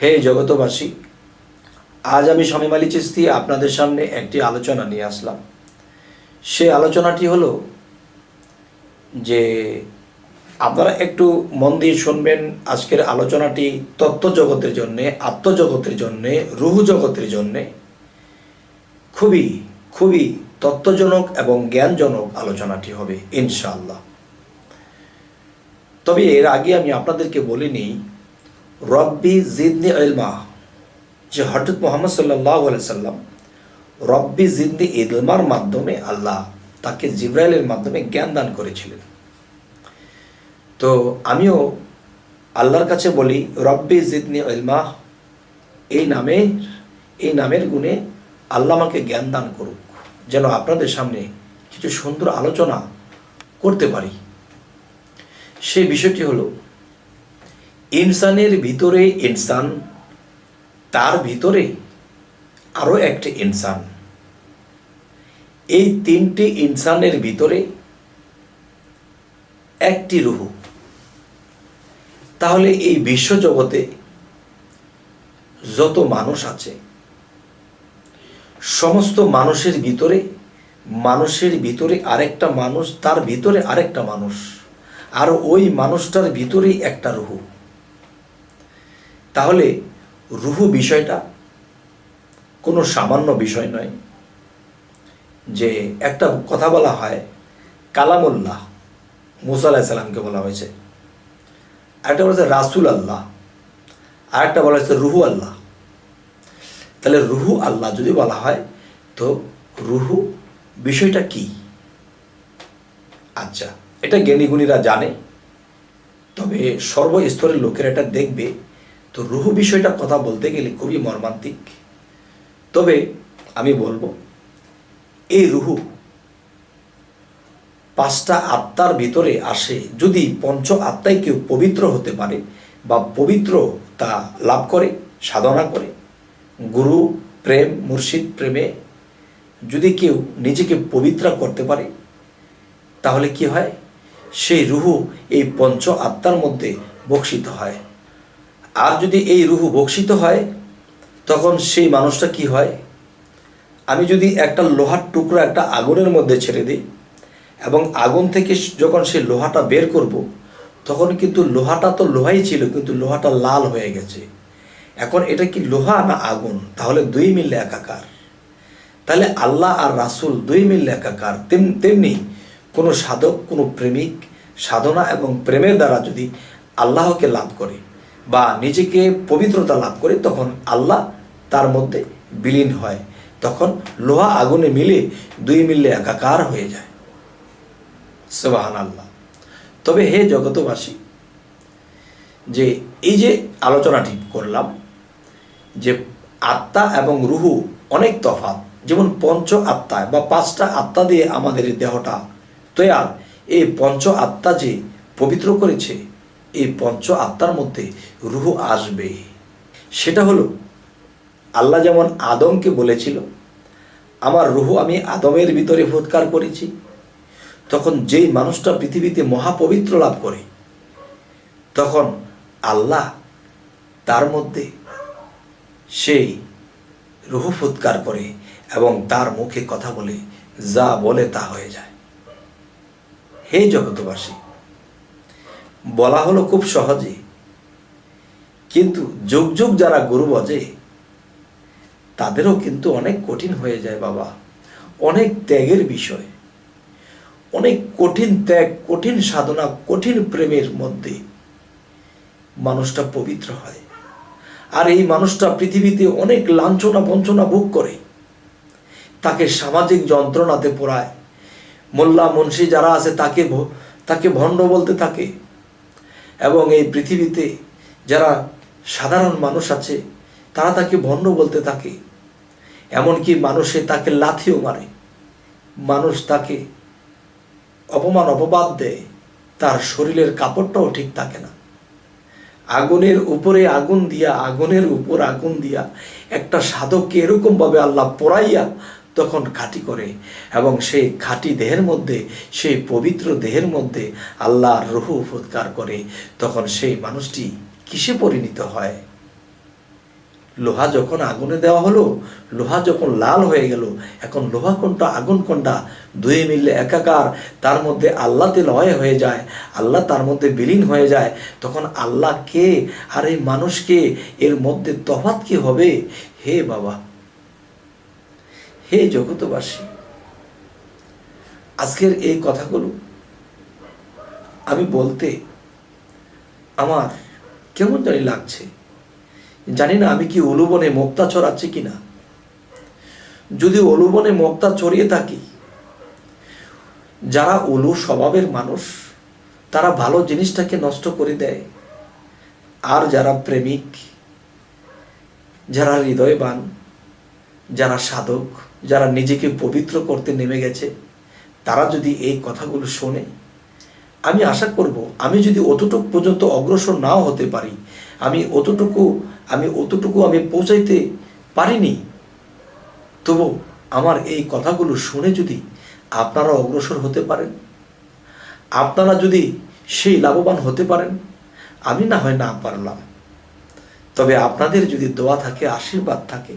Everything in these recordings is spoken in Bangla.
হে জগতবাসী, আজ আমি স্বামী মালি চিস্তি আপনাদের সামনে একটি আলোচনা নিয়ে আসলাম। সে আলোচনাটি হলো যে আপনারা একটু মন দিয়ে শুনবেন আজকের আলোচনাটি তত্ত্ব জগতের জন্যে, আত্মজগতের জন্যে রুহু জগতের জন্যে। খুবই খুবই তত্ত্বজনক এবং জ্ঞানজনক আলোচনাটি হবে, ইনশাআল্লাহ। তবে এর আগে আমি আপনাদেরকে বলে নিই রব্বি জিদনি ইলমা। যে হঠাৎ মোহাম্মদ সাল্লাহ সাল্লাম রব্বি জিদনি ইলমার মাধ্যমে আল্লাহ তাকে জিব্রাইলের মাধ্যমে জ্ঞান দান করেছিলেন। তো আমিও আল্লাহর কাছে বলি, রব্বি জিদনি ইলমা, এই নামে এই নামের গুণে আল্লাহ আমাকে জ্ঞান দান করুক, যেন আপনাদের সামনে কিছু সুন্দর আলোচনা করতে পারি। সেই বিষয়টি হলো ইনসানের ভিতরে ইনসান, তার ভিতরে আরও একটি ইনসান। এই তিনটি ইনসানের ভিতরে একটি রুহু। তাহলে এই বিশ্বজগতে যত মানুষ আছে, সমস্ত মানুষের ভিতরে মানুষের ভিতরে আরেকটা মানুষ, তার ভিতরে আরেকটা মানুষ, আর ওই মানুষটার ভিতরেই একটা রুহু। তাহলে রুহু বিষয়টা কোনো সামান্য বিষয় নয় যে একটা কথা বলা হয় কালামুল্লাহ মুসা আলাহিসাল্লামকে বলা হয়েছে। আরেকটা বলা হয়েছে রাসুল আল্লাহ। আরেকটা বলা হয়েছে রুহু আল্লাহ। তাহলে রুহু আল্লাহ যদি বলা হয়, তো রুহু বিষয়টা কি? আচ্ছা এটা জ্ঞানীগুণীরা জানে, তবে সর্বস্তরের লোকেরা এটা দেখবে। তো রুহু বিষয়টা কথা বলতে গেলে খুবই মর্মান্তিক। তবে আমি বলব, এই রুহু পাঁচটা আত্মার ভিতরে আসে যদি পঞ্চ আত্মায় কেউ পবিত্র হতে পারে বা পবিত্র তা লাভ করে, সাধনা করে। গুরু, প্রেম, মুর্শিদ, প্রেমে যদি কেউ নিজেকে পবিত্র করতে পারে, তাহলে কি হয়? সেই রুহু এই পঞ্চ আত্মার মধ্যে বক্ষিত হয়। আর যদি এই রুহু বক্ষিত হয়, তখন সেই মানুষটা কি হয়? আমি যদি একটা লোহার টুকরো একটা আগুনের মধ্যে ছেড়ে দিই এবং আগুন থেকে যখন সেই লোহাটা বের করব, তখন কিন্তু লোহাটা তো লোহাই ছিল, কিন্তু লোহাটা লাল হয়ে গেছে। এখন এটা কি লোহা না আগুন? তাহলে দুই মিললে একাকার। তাহলে আল্লাহ আর রাসুল দুই মিললে একাকার। তেম, তেমনি কোনো সাধক, কোনো প্রেমিক সাধনা এবং প্রেমের দ্বারা যদি আল্লাহকে লাভ করে বা নিজেকে পবিত্রতা লাভ করে তখন আল্লাহ তার মধ্যে বিলীন হয়। তখন লোহা আগুনে মিলে দুই মিললে একাকার হয়ে যায়। সবাহান আল্লাহ তবে হে জগতবাসী যে এই যে আলোচনাটি করলাম, যে আত্মা এবং রুহু অনেক তফাৎ, যেমন পঞ্চ আত্মায় বা পাঁচটা আত্মা দিয়ে আমাদের দেহটা তৈয়ার, এই পঞ্চ আত্মা যে পবিত্র করেছে এই পঞ্চ আত্মার মধ্যে রুহু আসবে। সেটা হলো, আল্লাহ যেমন আদমকে বলেছিল, আমার রুহু আমি আদমের ভিতরে ফুৎকার করেছি, তখন যেই মানুষটা পৃথিবীতে মহাপবিত্র লাভ করে, তখন আল্লাহ তার মধ্যে সেই রুহু ফুৎকার করে এবং তার মুখে কথা বলে যা বলে তা হয়ে যায়। হে জগতবাসী বলা হলো খুব সহজে। কিন্তু যুগ যুগ যারা গুরু বজে, তাদেরও কিন্তু অনেক কঠিন হয়ে যায় বাবা। অনেক ত্যাগের বিষয়। অনেক কঠিন ত্যাগ, কঠিন সাধনা, কঠিন প্রেমের মধ্যে মানুষটা পবিত্র হয়। আর এই মানুষটা পৃথিবীতে অনেক লাঞ্ছনা বঞ্চনা ভোগ করে। তাকে সামাজিক যন্ত্রণাতে পোড়ায়। মোল্লা মুন্সি যারা আছে, তাকে তাকে ভণ্ড বলতে থাকে। এবং এই পৃথিবীতে যারা সাধারণ মানুষ আছে, তারা তাকে ভণ্ড বলতে থাকে। এমনকি মানুষে তাকে লাথিও মারে। মানুষ তাকে অপমান, অপবাদ দেয়। তার শরীরের কাপড়টাও ঠিক থাকে না। আগুনের উপরে আগুন দিয়া, আগুনের উপর আগুন দিয়া একটা সাধককে এরকমভাবে আল্লাহ পোড়াইয়া তখন খাঁটি করে এবং সেই খাঁটি দেহের মধ্যে, সেই পবিত্র দেহের মধ্যে আল্লাহর রুহু ফুৎকার করে, তখন সেই মানুষটি কিসে পরিণত হয়? লোহা যখন আগুনে দেওয়া হলো, লোহা যখন লাল হয়ে গেল, এখন লোহা কোনটা, আগুন কোনটা? দুয়ে মিললে একাকার, তার মধ্যে আল্লাহতে লয় হয়ে যায়, আল্লাহ তার মধ্যে বিলীন হয়ে যায়, তখন আল্লাহ কে আর এই মানুষকে, এর মধ্যে তফাৎ কি হবে? হে বাবা হে জগতবাসী, আজকের এই কথাগুলো আমি বলতে আমার কেমন জানি লাগছে। জানি না আমি কি অলুবনে মুক্তা ছড়াচ্ছি কিনা। যদি অলুবনে মুক্তা ছড়িয়ে থাকি, যারা অলু স্বভাবের মানুষ, তারা ভালো জিনিসটাকে নষ্ট করে দেয়। আর যারা প্রেমিক, যারা হৃদয়বান, যারা সাধক যারা নিজেকে পবিত্র করতে নেমে গেছে, তারা যদি এই কথাগুলো শোনে, আমি আশা করব আমি যদি অতটুকু পর্যন্ত অগ্রসর নাও হতে পারি, আমি অতটুকু আমি অতটুকু আমি পৌঁছাইতে পারিনি, তবু আমার এই কথাগুলো শুনে যদি আপনারা অগ্রসর হতে পারেন, আপনারা যদি সেই লাভবান হতে পারেন, আমি না হয় না পারলাম। তবে আপনাদের যদি দোয়া থাকে, আশীর্বাদ থাকে,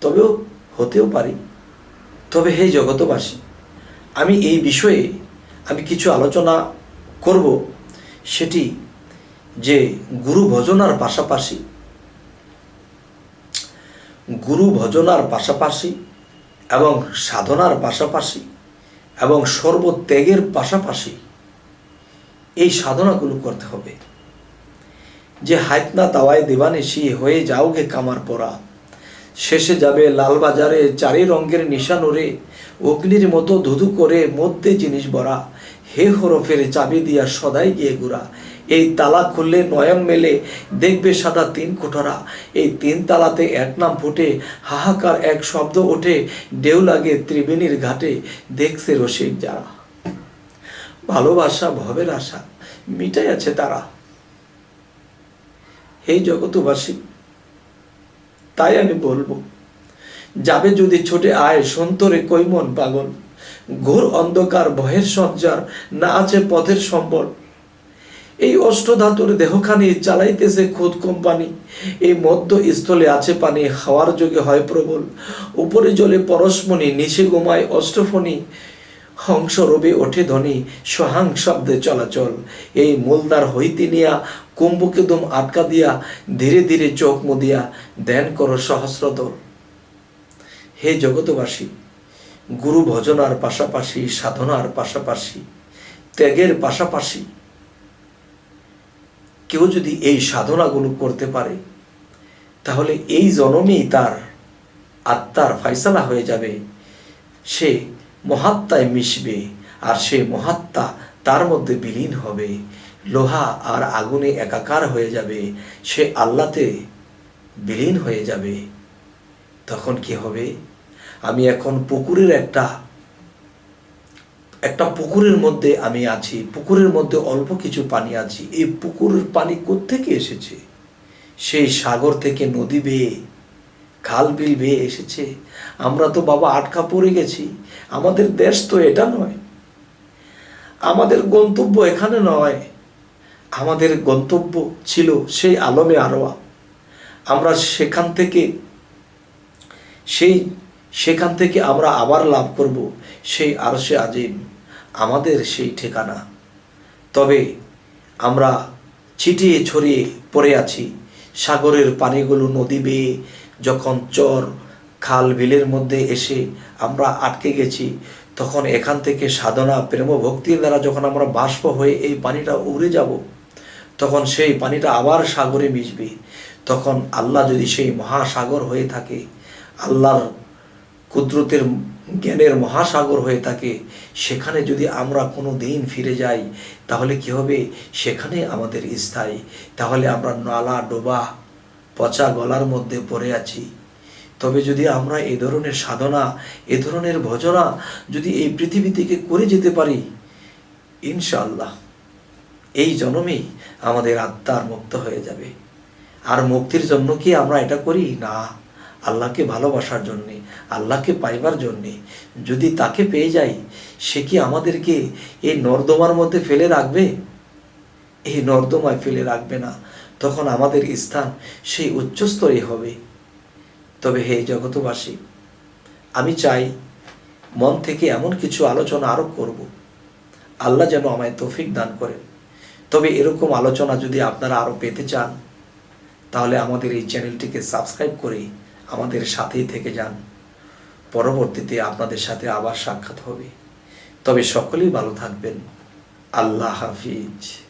তবেও হতেও পারি। তবে হে জগতবাসী আমি এই বিষয়ে আমি কিছু আলোচনা করব, সেটি যে গুরু ভজনার পাশাপাশি, গুরু ভজনার পাশাপাশি এবং সাধনার পাশাপাশি এবং সর্বত্যাগের পাশাপাশি এই সাধনাগুলো করতে হবে। যে হাইতনা তাওয়ায় দেবানেশি হয়ে যাওগে কামার পরা শেষে যাবে লালবাজারে চারি রঙের নিশানুরে অগ্নির মতো ধুধু করে মধ্যে জিনিস ভরা। হে হরফের চাবি দিয়া সদাই গিয়ে গুড়া এই তালা খুললে নয়ন মেলে, দেখবে সাদা তিন কোঠরা। এই তিন তালাতে এক নাম ফুটে, হাহাকার এক শব্দ ওঠে, ঢেউ লাগে ত্রিবেণীর ঘাটে, দেখছে রসিক যারা। ভালোবাসা, ভবের আশা, মিটাই আছে তারা। হে জগতবাসী তাই আমি বলব, যাবে যদি ছোটে আয়, সন্তরে কৈমন পাগল? ঘোর অন্ধকার, ভয়ের সঞ্চার না আছে পথের সম্বল। এই অষ্টধাতুর দেহখানি চালাইতেছে খুদ কোম্পানি। এই মধ্য স্থলে আছে পানি, হাওয়ার যোগে হয় প্রবল। উপরে জলে পরশমণি, নিচে গোমায় অষ্টফণি। হংস রবে ওঠে ধ্বনি, সহাং শব্দে চলাচল। এই মূলদার হইতে নিয়া কুম্ভকে দম আটকা দিয়া ধীরে ধীরে চোখ মুদিয়া, ধ্যান করো সহস্রত হে জগতবাসী গুরু ভজনার পাশাপাশি, সাধনার পাশাপাশি, ত্যাগের পাশাপাশি, কেউ যদি এই সাধনাগুলো করতে পারে, তাহলে এই জনমেই তার আত্মার ফাইসালা হয়ে যাবে। সে মহাত্মায় মিশবে, আর সে মহাত্মা তার মধ্যে বিলীন হবে। লোহা আর আগুনে একাকার হয়ে যাবে, সে আল্লাতে বিলীন হয়ে যাবে। তখন কি হবে? আমি এখন পুকুরের একটা একটা পুকুরের মধ্যে আমি আছি, পুকুরের মধ্যে অল্প কিছু পানি আছি। এই পুকুরের পানি কোত্থেকে এসেছে? সেই সাগর থেকে নদী বেয়ে খাল বিল বেয়ে এসেছে। আমরা তো বাবা আটকা পড়ে গেছি। আমাদের দেশ তো এটা নয়। আমাদের গন্তব্য এখানে নয়। আমাদের গন্তব্য ছিল সেই আলমে আরোয়া। আমরা সেখান থেকে, সেই সেখান থেকে আমরা আবার লাভ করব, সেই আরশে আজিম। আমাদের সেই ঠিকানা। তবে আমরা ছিটিয়ে ছড়িয়ে পড়ে আছি। সাগরের পানিগুলো নদী বেয়ে যখন চর খাল বিলের মধ্যে এসে আমরা আটকে গেছি, তখন এখান থেকে সাধনা প্রেম ভক্তির দ্বারা যখন আমরা বাষ্প হয়ে এই পানিটা উড়ে যাব, তখন সেই পানিটা আবার সাগরে মিশবে। তখন আল্লাহ যদি সেই মহাসাগর হয়ে থাকে, আল্লাহর কুদরতের জ্ঞানের মহাসাগর হয়ে থাকে, সেখানে যদি আমরা কোনো দিন ফিরে যাই, তাহলে কি হবে? সেখানে আমাদের স্থায়ী। তাহলে আমরা নালা, ডোবা পচা গলার মধ্যে পড়ে আছি। তবে যদি আমরা এ ধরনের সাধনা, এ ধরনের ভজনা যদি এই পৃথিবী থেকে করে যেতে পারি ইনশাল্লাহ এই জন্মেই আমাদের আত্মার মুক্ত হয়ে যাবে। আর মুক্তির জন্য কি আমরা এটা করি? না, আল্লাহকে ভালোবাসার জন্যে, আল্লাহকে পাইবার জন্যে। যদি তাকে পেয়ে যাই, সে কি আমাদেরকে এই নর্দমার মধ্যে ফেলে রাখবে? এই নর্দমায় ফেলে রাখবে না। তখন আমাদের স্থান সেই উচ্চস্তরে হবে। তবে হে জগতবাসী আমি চাই মন থেকে এমন কিছু আলোচনা আরও করব। আল্লাহ যেন আমায় তৌফিক দান করেন। তবে এরকম আলোচনা যদি আপনারা আরও পেতে চান, তাহলে আমাদের এই চ্যানেলটিকে সাবস্ক্রাইব করে আমাদের সাথেই থেকে যান। পরবর্তীতে আপনাদের সাথে আবার সাক্ষাৎ হবে। তবে সকলেই ভালো থাকবেন। আল্লাহ হাফিজ।